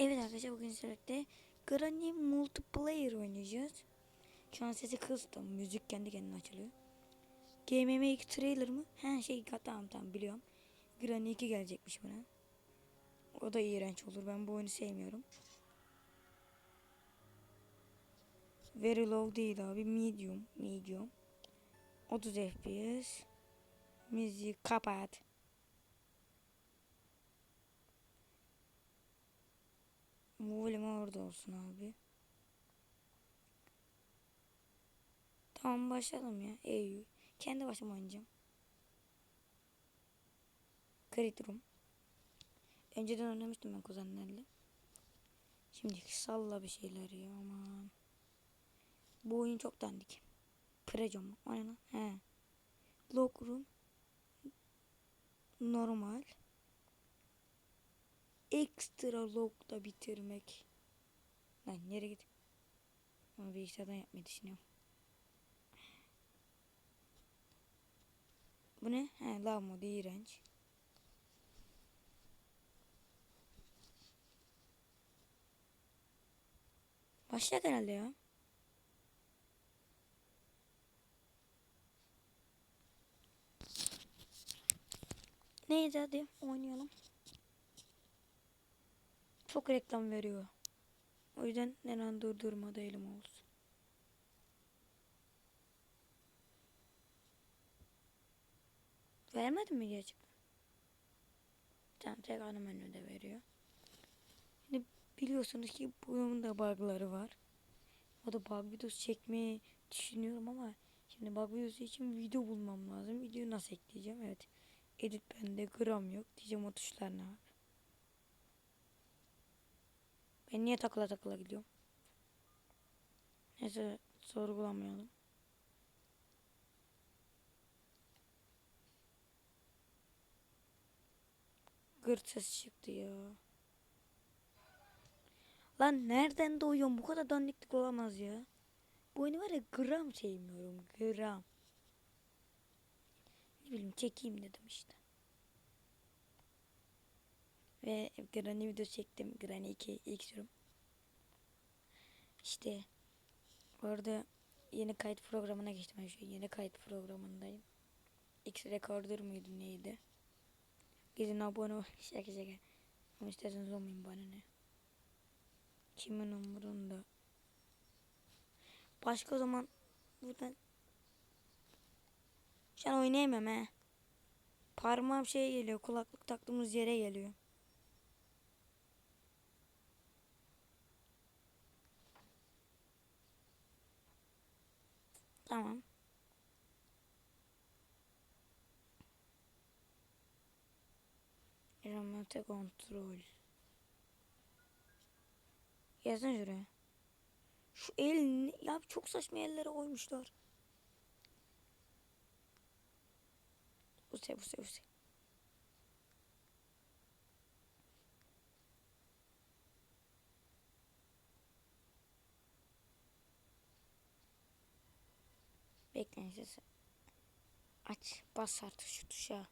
Evet arkadaşlar bugün sizlerle Granny Multiplayer oynayacağız. Şu an sesi kıstım. Müzik kendi kendine açılıyor. GMM 2 trailer mı? He şey tamam tamam biliyorum. Granny 2 gelecekmiş buna. O da iğrenç olur. Ben bu oyunu sevmiyorum. Very low değil abi. Medium. Medium. 30 FPS. Müzik kapat. Volüm orada olsun abi. Tamam başlayalım ya. Eyyü. Kendi başıma oynayacağım. Crit Room. Önceden oynamıştım ben kuzenlerle. Şimdi salla bir şeyler ya aman. Bu oyun çok dandik. Preco mu? Lan? He. Lock Room. Normal. Ekstra logda bitirmek. Lan nereye git? Ama bilgisayardan yapmayı düşünüyorum. Bu ne? He lav modu iğrenç. Başlayacak herhalde ya. Neyse hadi oynayalım. Çok reklam veriyor. O yüzden neden durdurmada elim olsun. Vermedi mi gerçekten? Tamam tek ana menüde veriyor. Şimdi biliyorsunuz ki bunun da bug'ları var. O da bug videosu çekmeyi düşünüyorum ama şimdi bug videosu için video bulmam lazım. Videoyu nasıl ekleyeceğim? Evet. Edit bende gram yok. Diyeceğim o tuşlarına abi. Ben niye takıla takıla gidiyorum? Neyse sorgulamayalım. Gırt ses çıktı ya. Lan nereden doğuyorum? Bu kadar dandiklik olamaz ya. Bu oyunu var ya gram sevmiyorum. Gram. Ne bileyim çekeyim dedim işte. Ve Granny video çektim. Granny 2 ilk sürüm. İşte orada yeni kayıt programına geçtim. Ben şu yeni kayıt programındayım. X Recorder mıydı neydi? Gidin abone ol. Şaka şaka. Ama isterseniz olmayın bana ne. Kimin umurunda? Başka o zaman buradan şu an oynayamam he. Parmağım şeye geliyor. Kulaklık taktığımız yere geliyor. Tamam. Remote kontrol. Yazın şuraya. Şu el ya çok saçma ellere koymuşlar. Use use use. Bekleyin siz. Aç. Bas artık şu tuşa.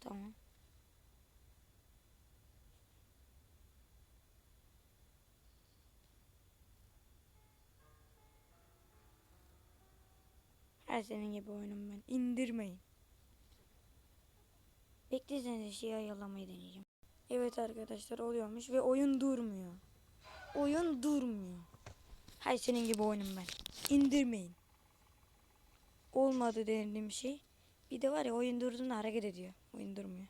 Tamam. Her senin gibi oyunum ben. İndirmeyin. Beklesenize şeyi ayarlamayı deneyeceğim. Evet arkadaşlar oluyormuş ve oyun durmuyor. Oyun durmuyor. Hay senin gibi oyunum ben. İndirmeyin. Olmadı denediğim şey. Bir de var ya oyun durduğunda hareket ediyor. Oyun durmuyor.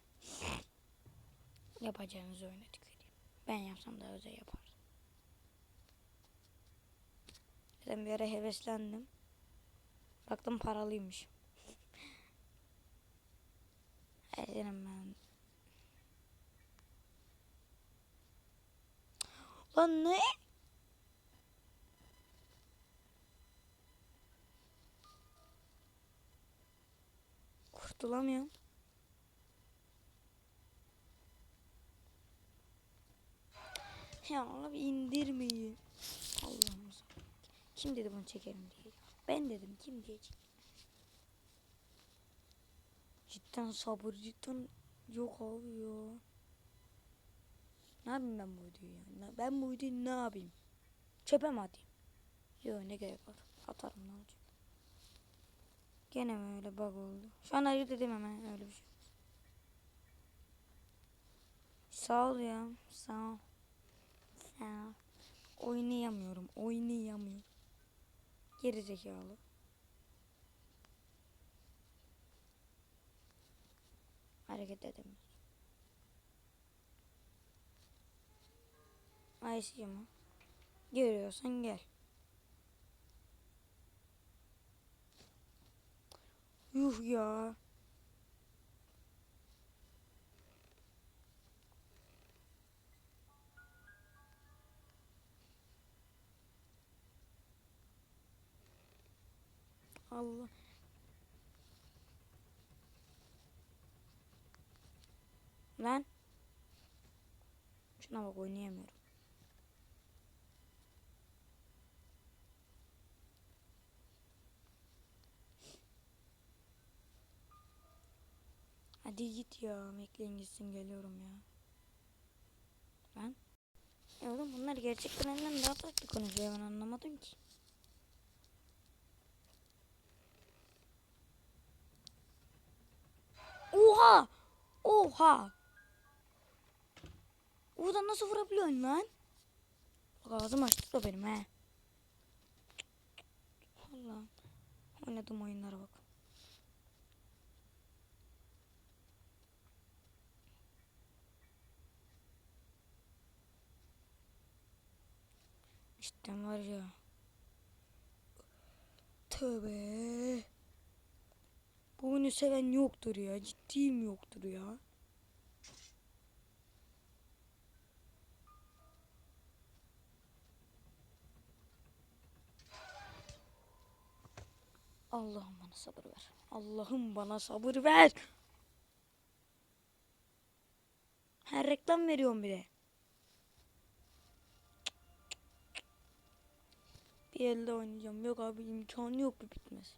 Yapacağınız oyuna tüküreyim. Ben yapsam daha güzel yapardım. Ben bir ara heveslendim. Baktım paralıymış. Canım ben. Lan ne? Kurtulamıyorum. Ya abi indirmeyin. Allah'ım. Kim dedi bunu çekerim diye. Ben dedim kim diyecek. Cidden sabır cidden yok abi ya. Ne yapayım ben bu videoyu ya? Ben bu videoyu ne yapayım? Çöpe mi atayım? Yok ne gerek var. Atarım ne olacak? Gene mi öyle bug oldu? Şu an ayırt edeyim hemen öyle bir şey. Sağ ol ya. Sağ ol. Sağ ol. Oynayamıyorum. Oynayamıyorum. Geri zekalı. Hareket edemiyor. Ayşe mı? Görüyorsan gel. Yuh ya. Allah. Lan. Şuna bak oynayamıyorum. Hadi git ya. Bekleyin gitsin geliyorum ya. Ben? E oğlum bunlar gerçekten benden daha farklı konuşuyor ben anlamadım ki. Oha! Oha! Oradan nasıl vurabiliyorsun lan? Bak ağzım açtı da benim he. Allah'ım. Oynadığım oyunlara bak. İşte var ya. Tövbe. Bu oyunu seven yoktur ya. Ciddiyim yoktur ya. Allah'ım bana sabır ver. Allah'ım bana sabır ver. Her reklam veriyorum bir de. Bir elde oynayacağım. Yok abi imkanı yok bir bitmez.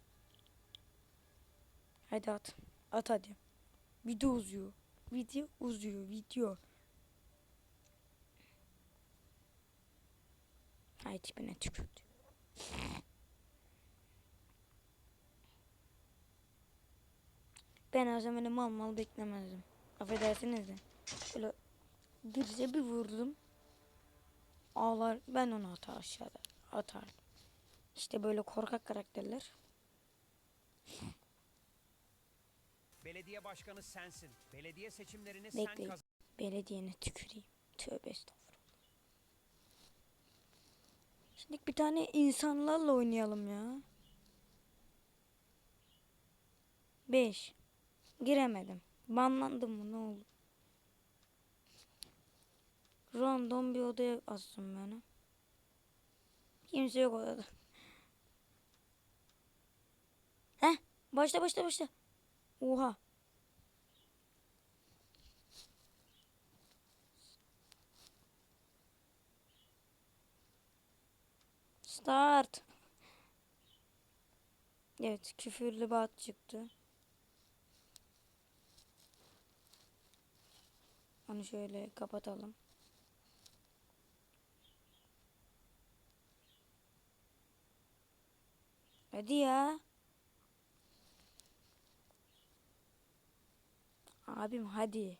Hadi at. At hadi. Video uzuyor. Video uzuyor. Video. Hay tipine tükürdü. Ben o zaman mal mal beklemezdim. Affedersiniz de. Şöyle dirse bir vurdum. Ağlar. Ben onu atar aşağıda. Atardım. İşte böyle korkak karakterler. Belediye başkanı sensin. Belediye seçimlerini sen Bekleyin. kazan. Belediyene tüküreyim. Tövbe estağfurullah. Şimdi bir tane insanlarla oynayalım ya. 5. Giremedim. Banlandım mı ne oldu? Random bir odaya astım beni. Kimse yok odada. Başla başla başla. Oha. Start. Evet küfürlü bat çıktı. Onu şöyle kapatalım. Hadi ya. Abim hadi.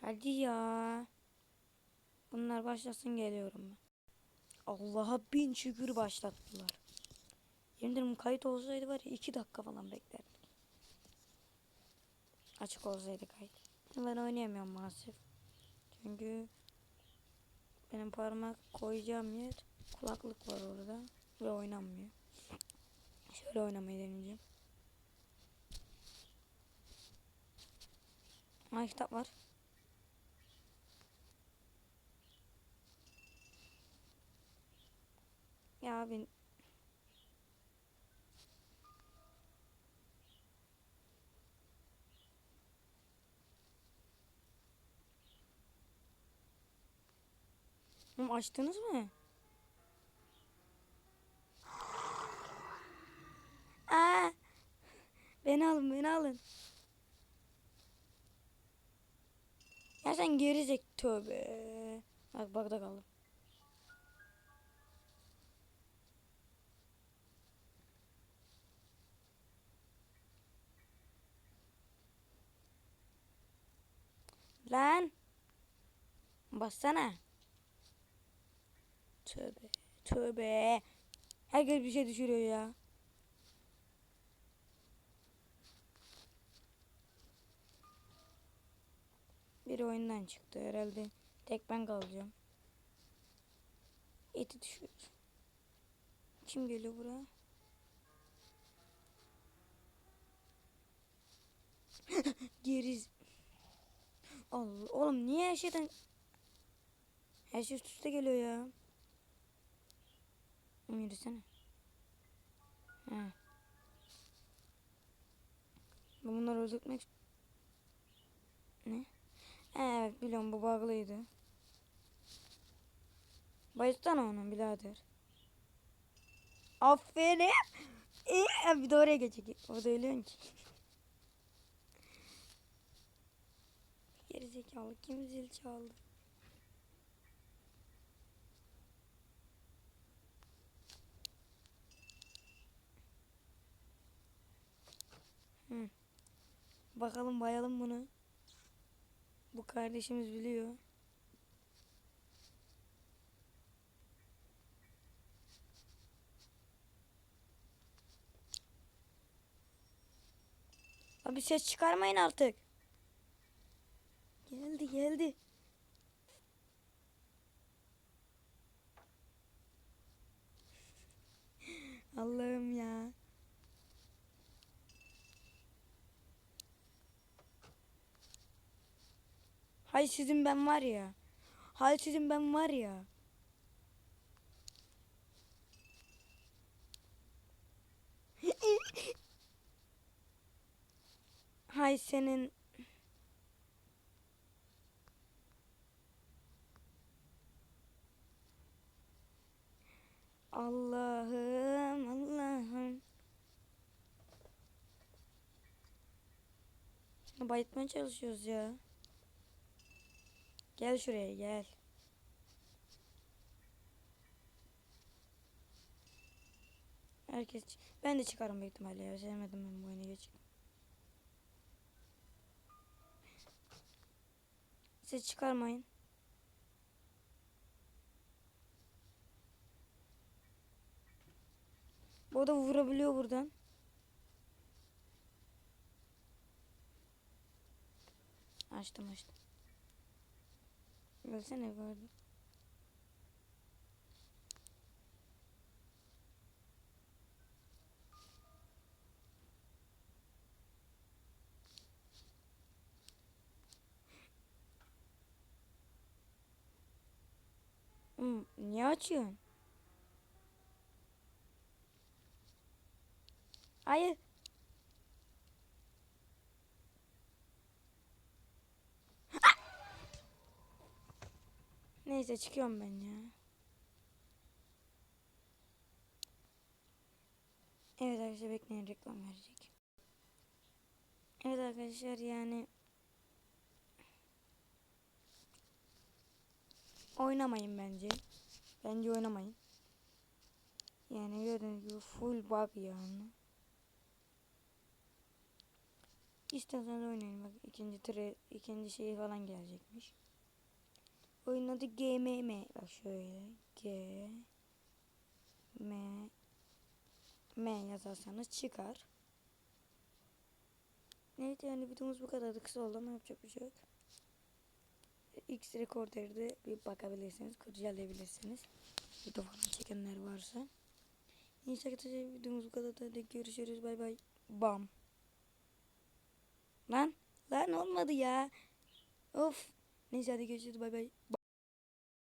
Hadi ya. Bunlar başlasın geliyorum ben. Allah'a bin şükür başlattılar. Yemin kayıt olsaydı var ya iki dakika falan beklerdik. Açık olsaydı kayıt. Ben oynayamıyorum maalesef. Çünkü benim parmak koyacağım yer kulaklık var orada ve oynanmıyor. Şöyle oynamayı deneyeceğim. Ay kitap var. Ya abi Oğlum açtınız mı? Beni alın, beni alın. Ya sen gerizek tövbe. Bak bak da kaldım. Lan. Bassana. Tövbe. Tövbe. Herkes bir şey düşürüyor ya. Biri oyundan çıktı herhalde. Tek ben kalacağım. Eti düşüyor. Kim geliyor buraya? Geriz. Allah oğlum niye her şeyden her şey üst üste geliyor ya. Yürüsene. Ha. Bunları öldürtmek ne? Evet biliyorum bu bağlıydı. Bayılsana onu birader. Aferin. İyi bir de oraya geçecek. O da ölüyorsun ki. Gerizekalı kim zil çaldı? Hı. Bakalım bayalım bunu. Bu kardeşimiz biliyor. Abi ses çıkarmayın artık. Geldi geldi. Allah'ım ya. Hay sizin ben var ya. Hay sizin ben var ya. Hay senin. Allah'ım Allah'ım. Bayıtmaya çalışıyoruz ya. Gel şuraya gel. Herkes ben de çıkarım büyük ihtimalle ya. Sevmedim ben bu oyunu geç. Siz çıkarmayın. Bu da vurabiliyor buradan. Açtım açtım. Ölsene gördüm. Oğlum, niye açıyorsun? Hayır. Neyse çıkıyorum ben ya. Evet arkadaşlar bekleyin reklam verecek. Evet arkadaşlar yani oynamayın bence. Bence oynamayın. Yani gördüğünüz gibi full bug yani. İsterseniz oynayın bak ikinci tre ikinci şey falan gelecekmiş. Oyunun adı GMM. Bak şöyle. G M M yazarsanız çıkar. Evet yani videomuz bu kadar da kısa oldu ama yapacak bir şey yok. X Recorder'de bir bakabilirsiniz, kurcalayabilirsiniz. Video falan çekenler varsa. Neyse arkadaşlar videomuz bu kadar da hadi görüşürüz bay bay. Bam. Lan lan olmadı ya. Of. Neyse hadi görüşürüz bay bay.